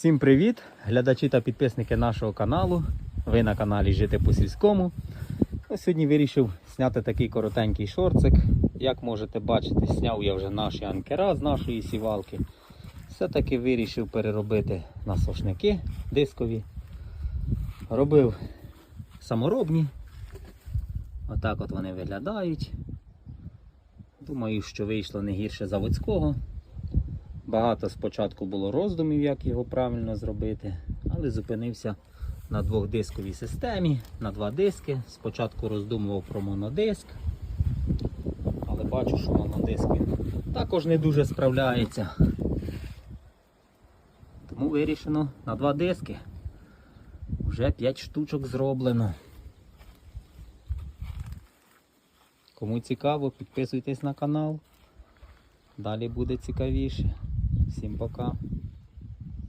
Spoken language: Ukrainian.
Всім привіт, глядачі та підписники нашого каналу. Ви на каналі Жити по сільському. Ну, Сьогодні вирішив зняти такий коротенький шорцик. Як можете бачити, зняв я вже наші анкера з нашої сівалки. Все-таки вирішив переробити на сошники дискові. Робив саморобні. Отак от вони виглядають. Думаю, що вийшло не гірше заводського. Багато спочатку було роздумів, як його правильно зробити, але зупинився на двохдисковій системі, на два диски. Спочатку роздумував про монодиск, але бачу, що монодиск також не дуже справляється. Тому вирішено на два диски. Вже 5 штучок зроблено. Кому цікаво, підписуйтесь на канал. Далі буде цікавіше. Всем пока.